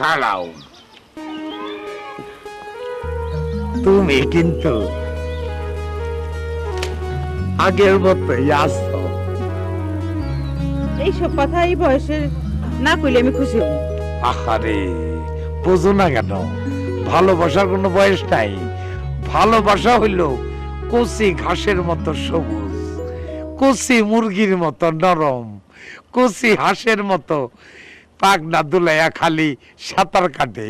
খাড়াও তুমি কিন্তু আগের মতোই আসো এইসব কথা এই বয়সের না কইলে আমি খুশি হব। আহারে বোঝো না কেন ভালোবাসার কোনো বয়স নাই। ভালোবাসা হইল কচি ঘাসের মতো সবুজ কচি মুরগির মতো নরম কচি হাঁসের মতো পাগনা দুলাইয়া খালি সাঁতার কাটে।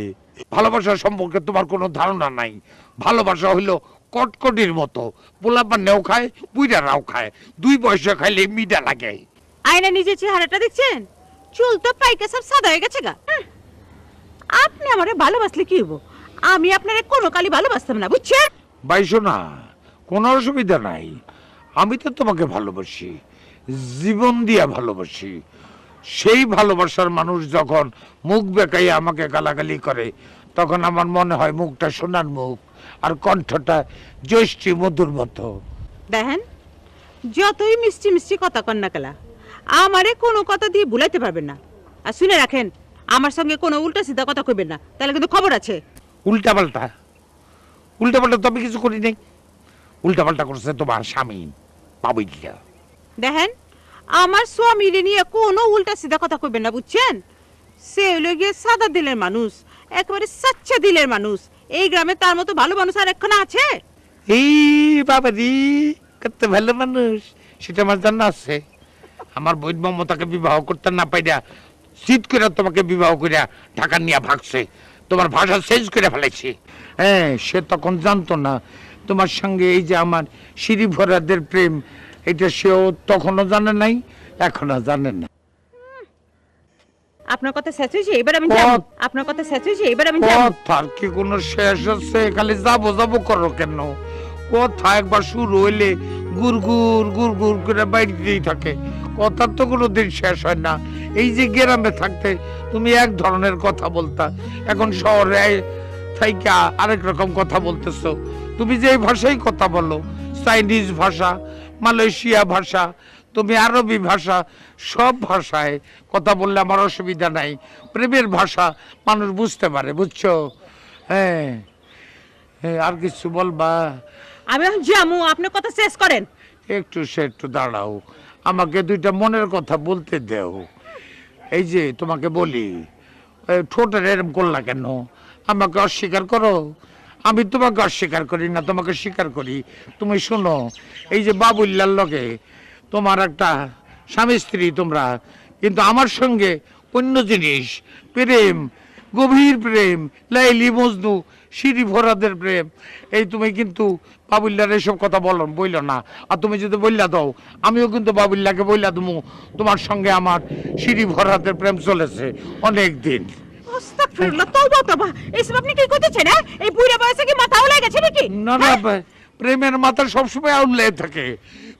ভালোবাসা সম্পর্কে তোমার কোনো ধারণা নাই। ভালোবাসা হইল কটকটির মতো। পোলাপা নেও খায় বুইরারাও খায়। দুই বয়সে খাইলে মিডা লাগে। আয়না নিজের চেহারাটা দেখছেন? চুল তো পাইকে সব সাদা হয়ে গেছে গা। আপনি আমারে ভালোবাসলে কি হব আমি আপনারে কোনো কালি ভালোবাসতাম না বুঝছেন? বাইশো না কোনো অসুবিধা নাই। আমি তো তোমাকে ভালোবাসি। জীবন দিয়া ভালোবাসি। সেই ভালোবাসার মানুষ যখন মুখ বেকাই আমাকে গালাগালি করে তখন আমার মনে হয় মুখটা সোনার মুখ আর কণ্ঠটা জ্যৈষ্ঠী মধুর মতো। দেখেন যতই মিষ্টি মিষ্টি কথা কন না কেলা আমারে কোনো কথা দিয়ে ভুলাইতে পারবেন না। আর শুনে রাখেন আমার সঙ্গে কোনো উল্টা সিধা কথা কইবেন না তাহলে কিন্তু খবর আছে। উল্টা পাল্টা উল্টা পাল্টা তো আমি কিছু করি নাই উল্টা পাল্টা করছে তোমার স্বামী পাবিকা দেখেন আমার স্বামীরে নিয়ে কোনো উল্টা সিধা কথা কইবেন না, বুঝছেন? সে হইল গিয়ে সাদা দিলের মানুষ, একেবারে সাচ্চা দিলের মানুষ। এই গ্রামে তার মতো ভালো মানুষ আর একখানা আছে? এই বাবা রে, কত ভালো মানুষ। সেটা আমার জানা আছে। আমার বৈধ মমতাকে বিবাহ করতে না পাইরা শীত করে তোমাকে বিবাহ করিয়া ঢাকা নিয়ে ভাগছে। তোমার ভাষা চেঞ্জ করে ফেলেছে হ্যাঁ সে তখন জানতো না। তোমার সঙ্গে এই যে আমার সিঁড়ি ভরাদের প্রেম এটা সেও তখনও জানে নাই এখনও জানে না আপনার কথা শেষ হয়েছে এবার আমি যাব। আপনার কথা শেষ হয়েছে এবার আমি যাব। কথার কি কোনো শেষ আছে খালি যাব যাব করো কেন? কথা একবার শুরু হইলে গুর গুর গুর গুর করে বাইরেই থাকে। কথার তো কোনো দিন শেষ হয় না। এই যে গ্রামে থাকতে তুমি এক ধরনের কথা বলতা। এখন শহরে থাইকা আরেক রকম কথা বলতেছো। তুমি যে ভাষায় কথা বলো চাইনিজ ভাষা মালয়েশিয়া ভাষা তুমি আরবি ভাষা সব ভাষায় কথা বললে আমার অসুবিধা নাই। প্রেমের ভাষা মানুষ বুঝতে পারে বুঝছ? হ্যাঁ হ্যাঁ আর কিছু বলবা? আমি যামু আপনার কথা শেষ করেন। একটু সে একটু দাঁড়াও আমাকে দুইটা মনের কথা বলতে দেও। এই যে তোমাকে বলি ঠোঁটের এরম করলা কেন? আমাকে অস্বীকার করো। আমি তোমাকে অস্বীকার করি না, তোমাকে স্বীকার করি। তুমি শোনো, এই যে বাবুল্লার লগে তোমার একটা স্বামী স্ত্রী তোমরা, কিন্তু আমার সঙ্গে অন্য জিনিস, প্রেম, গভীর প্রেম, লাইলি, মজনু, সিঁড়ি ভরাদের প্রেম, এই তুমি কিন্তু বাবুল্লার এসব কথা বলো, বইল না। আর তুমি যদি বললা দাও, আমিও কিন্তু বাবুল্লাকে বললা তুমি তোমার সঙ্গে আমার সিঁড়ি ভরাদের প্রেম চলেছে অনেক দিন আস্তাগফিরুল্লাহ তওবা। তওবা এইসব আপনি কি করতেছেন হ্যাঁ? এই বুড়া বয়সে কি মাথা উলাই গেছে নাকি? না না প্রেমের মাথা সবসময় আউলে থাকে।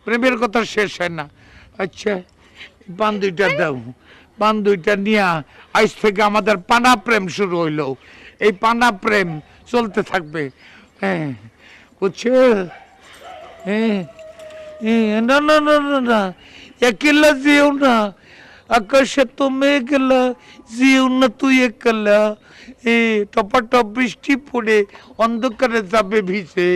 প্রেমের কথা শেষ হয় না। আচ্ছা পান দুইটা দাও। পান দুইটা নিয়া আজ থেকে আমাদের পানা প্রেম শুরু হইল। এই পানা প্রেম চলতে থাকবে। হ্যাঁ বুঝছ? হ্যাঁ হ্যাঁ, না না না না না একলা যেও না। আকাশে তো মেঘলা জিউন তুই একলা এ টপা টপ বৃষ্টি পড়ে অন্ধকারে যাবে ভিজে।